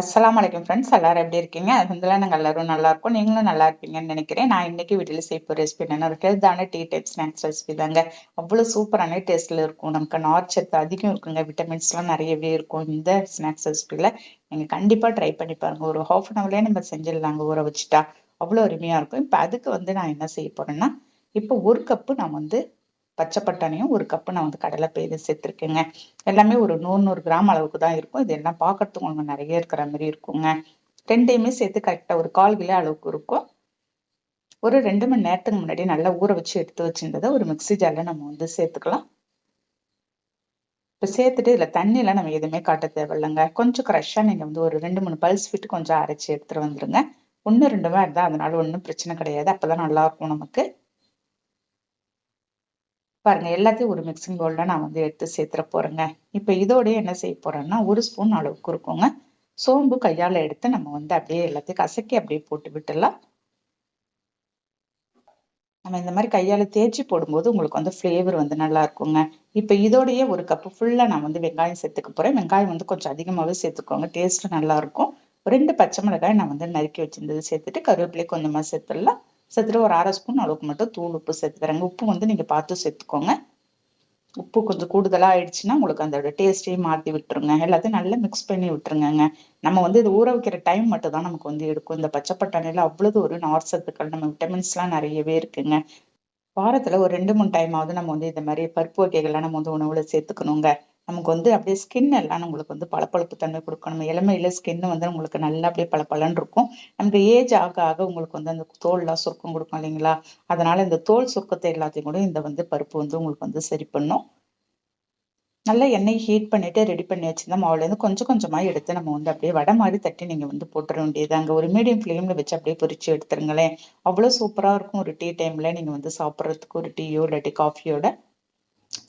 அஸ்லாம் வலைக்கம் ஃப்ரெண்ட்ஸ் எல்லாரும் எப்படி இருக்கீங்க? அதுல நாங்கள் எல்லாரும் நல்லா இருக்கும். நீங்களும் நல்லா இருப்பீங்கன்னு நினைக்கிறேன். நான் இன்னைக்கு வீட்டில் செய்ய ரெசிபி என்னன்னா ஒரு ஹெல்த்தான டீ டைப் ஸ்நாக்ஸ் ரெசிபி தாங்க. அவ்வளோ சூப்பரான டேஸ்ட்ல இருக்கும். நமக்கு நார்ச்சத்து அதிகம் இருக்குங்க. விட்டமின்ஸ்லாம் நிறையவே இருக்கும் இந்த ஸ்நாக்ஸ் ரெசிபியில் நீங்கள் கண்டிப்பாக ட்ரை பண்ணி பாருங்க. ஒரு ஹாஃப் அன் ஹவர்லேயே நம்ம செஞ்சிடலாங்க ஊற வச்சுட்டா. அவ்வளோ அருமையாக இருக்கும். இப்போ அதுக்கு வந்து நான் என்ன செய்ய போறேன்னா இப்போ ஒரு கப்பு நான் வந்து பச்சை பட்டாணியும் ஒரு கப்பு நான் வந்து கடலை சேர்த்துருக்கேங்க. எல்லாமே ஒரு நூறு நூறு கிராம் அளவுக்கு தான் இருக்கும். இது எல்லாம் பார்க்கறதுக்கு உங்களுக்கு நிறைய இருக்கிற மாதிரி இருக்குங்க. ரெண்டையுமே சேர்த்து கரெக்டாக ஒரு கால் கிலோ அளவுக்கு இருக்கும். ஒரு ரெண்டு மணி நேரத்துக்கு முன்னாடி நல்லா ஊற வச்சு எடுத்து வச்சிருந்ததை ஒரு மிக்சி ஜாரில் நம்ம வந்து சேர்த்துக்கலாம். இப்போ சேர்த்துட்டு இதில் தண்ணியெலாம் நம்ம எதுவுமே காட்ட தேவையில்லைங்க. கொஞ்சம் க்ரஷ்ஷாக நீங்கள் வந்து ஒரு ரெண்டு மூணு பல்ஸ் விட்டு கொஞ்சம் அரைச்சி எடுத்துகிட்டு வந்துடுங்க ஒன்று ரெண்டுமே இருந்தால் அதனால ஒன்றும் பிரச்சனை கிடையாது. அப்போ தான் நல்லாயிருக்கும் நமக்கு. பாருங்க எல்லாத்தையும் ஒரு மிக்சிங் பவுலில் நான் வந்து எடுத்து சேர்த்துற போகிறேங்க இப்போ இதோடய என்ன செய்ய போகிறேன்னா ஒரு ஸ்பூன் அளவுக்கு இருக்குங்க. சோம்பு கையால் எடுத்து நம்ம வந்து அப்படியே எல்லாத்தையும் கசக்கி அப்படியே போட்டு விட்டுடலாம். நம்ம இந்த மாதிரி கையால் தேய்ச்சி போடும்போது உங்களுக்கு வந்து ஃப்ளேவர் வந்து நல்லா இருக்குங்க. இப்போ இதோடையே ஒரு கப்பு ஃபுல்லாக நான் வந்து வெங்காயம் சேர்த்துக்க போகிறேன் வெங்காயம் வந்து கொஞ்சம் அதிகமாகவே சேர்த்துக்கோங்க. டேஸ்ட்டு நல்லாயிருக்கும் ரெண்டு பச்சை மிளகாய் நான் வந்து நறுக்கி வச்சிருந்தது சேர்த்துட்டு கருவேப்பிலை கொஞ்சமாக சேர்த்துடலாம். சேர்த்துட்டு ஒரு அரை ஸ்பூன் அளவுக்கு மட்டும் தூள் உப்பு சேர்த்துக்கிறேங்க. உப்பு வந்து நீங்கள் பார்த்து சேர்த்துக்கோங்க. உப்பு கொஞ்சம் கூடுதலாக ஆயிடுச்சுன்னா உங்களுக்கு அந்த டேஸ்ட்டையும் மாற்றி விட்டுருங்க. எல்லாத்தையும் நல்லா மிக்ஸ் பண்ணி விட்டுருங்கங்க. நம்ம வந்து இது ஊற வைக்கிற டைம் மட்டும் தான் நமக்கு வந்து எடுக்கும். இந்த பச்சை பட்டாணியில் அவ்வளவு ஒரு நார் சத்துக்கள் நம்ம விட்டமின்ஸ்லாம் நிறையவே இருக்குங்க. வாரத்தில் ஒரு ரெண்டு மூணு டைமாவது நம்ம வந்து இந்த மாதிரி பருப்பு வகைகள்லாம் நம்ம வந்து உணவில் சேர்த்துக்கணுங்க. நமக்கு வந்து அப்படியே ஸ்கின் எல்லாம் நம்மளுக்கு வந்து பளபளப்பு தன்மை கொடுக்கும். நம்ம இளமையில ஸ்கின் வந்து உங்களுக்கு நல்லா அப்படியே பளபளன்னு இருக்கும். நமக்கு ஏஜ் ஆக ஆக உங்களுக்கு வந்து அந்த தோல்லாம் சுருக்கம் கொடுக்கும் இல்லைங்களா? அதனால இந்த தோல் சுருக்கத்தை எல்லாத்தையும் கூட இந்த வந்து பருப்பு வந்து உங்களுக்கு வந்து சரி பண்ணும். நல்லா எண்ணெய் ஹீட் பண்ணிட்டு ரெடி பண்ணி வச்சிருந்தா மாவுலேருந்து கொஞ்சம் கொஞ்சமாக எடுத்து நம்ம வந்து அப்படியே வடை மாதிரி தட்டி நீங்கள் வந்து போட்டுற வேண்டியது. அங்கே ஒரு மீடியம் ஃப்ளேமில் வச்சு அப்படியே பொரிச்சு எடுத்துருங்களேன். அவ்வளோ சூப்பராக இருக்கும். ஒரு டீ டைமில் நீங்கள் வந்து சாப்பிட்றதுக்கு ஒரு டீயோ இல்லாட்டி காஃபியோட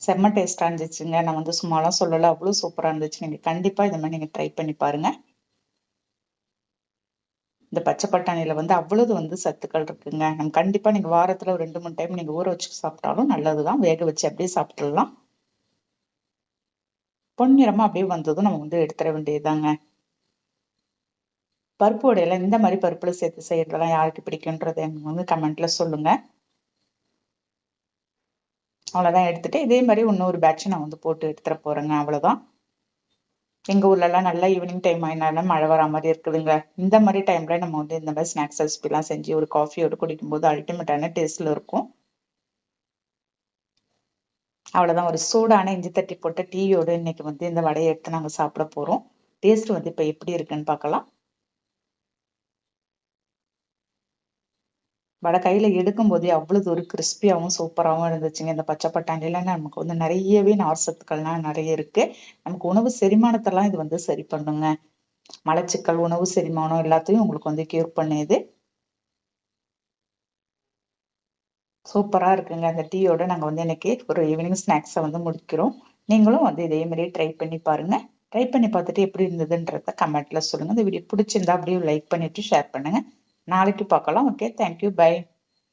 செம்ம டேஸ்ட்டாக இருந்துச்சுங்க. நான் வந்து சும்மாலாம் சொல்லலை. அவ்வளோ சூப்பராக இருந்துச்சு. நீங்கள் கண்டிப்பாக இதை மாதிரி நீங்கள் ட்ரை பண்ணி பாருங்கள் இந்த பச்சை பட்டாணியில் வந்து அவ்வளவு வந்து சத்துக்கள் இருக்குங்க. நம்ம கண்டிப்பாக நீங்கள் வாரத்தில் ஒரு ரெண்டு மூணு டைம் நீங்கள் ஊற வச்சு சாப்பிட்டாலும் நல்லது தான் வேக வச்சு அப்படியே சாப்பிட்டுடலாம். பொன்னிறமாக அப்படியே வந்ததும் நம்ம வந்து எடுத்துட வேண்டியதுதாங்க. பருப்பு உடையில இந்த மாதிரி பருப்பில் சேர்த்து செய்யறதெல்லாம் யாருக்கு பிடிக்குன்றது எனக்கு வந்து கமெண்ட்ல சொல்லுங்கள் அவ்வளோதான் எடுத்துட்டு இதே மாதிரி இன்னொரு பேட்ச் நான் வந்து போட்டு எடுத்துகிட்டு போகிறேங்க அவ்வளோதான் எங்கள் ஊர்லலாம் நல்லா ஈவினிங் டைம் ஆயினாலும் மழை வரா மாதிரி இருக்குதுங்க. இந்த மாதிரி டைம்ல நம்ம வந்து இந்த மாதிரி ஸ்நாக்ஸ் ரெசிபிலாம் செஞ்சு ஒரு காஃபியோடு குடிக்கும்போது அல்டிமேட்டான டேஸ்ட்ல இருக்கும். அவ்வளோதான் ஒரு சூடான இஞ்சி தட்டி போட்ட டீயோடு இன்னைக்கு வந்து இந்த வடையை எடுத்து நாங்கள் சாப்பிட போகிறோம் டேஸ்ட் வந்து இப்போ எப்படி இருக்குன்னு பார்க்கலாம். வடை கையில் எடுக்கும் போதே அவ்வளவு ஒரு கிறிஸ்பியாகவும் சூப்பராகவும் இருந்துச்சுங்க. இந்த பச்சை பட்டாணியில நமக்கு வந்து நிறையவே நார் சத்துக்கள்லாம் நிறைய இருக்கு. நமக்கு உணவு செரிமானத்தெல்லாம் இது வந்து சரி பண்ணுங்க. மலச்சிக்கல் உணவு செரிமானம் எல்லாத்தையும் உங்களுக்கு வந்து கியூர் பண்ணுது சூப்பரா இருக்குங்க. அந்த டீயோட நாங்கள் வந்து இன்னைக்கு ஒரு ஈவினிங் ஸ்நாக்ஸை வந்து முடிக்கிறோம். நீங்களும் வந்து இதே மாதிரி ட்ரை பண்ணி பாருங்க. ட்ரை பண்ணி பார்த்துட்டு எப்படி இருந்ததுன்றத கமெண்ட்ல சொல்லுங்க. இந்த வீடியோ பிடிச்சிருந்தா அப்படியே லைக் பண்ணிட்டு ஷேர் பண்ணுங்க. நாளைக்கு பார்க்கலாம் ஓகே தேங்க்யூ பை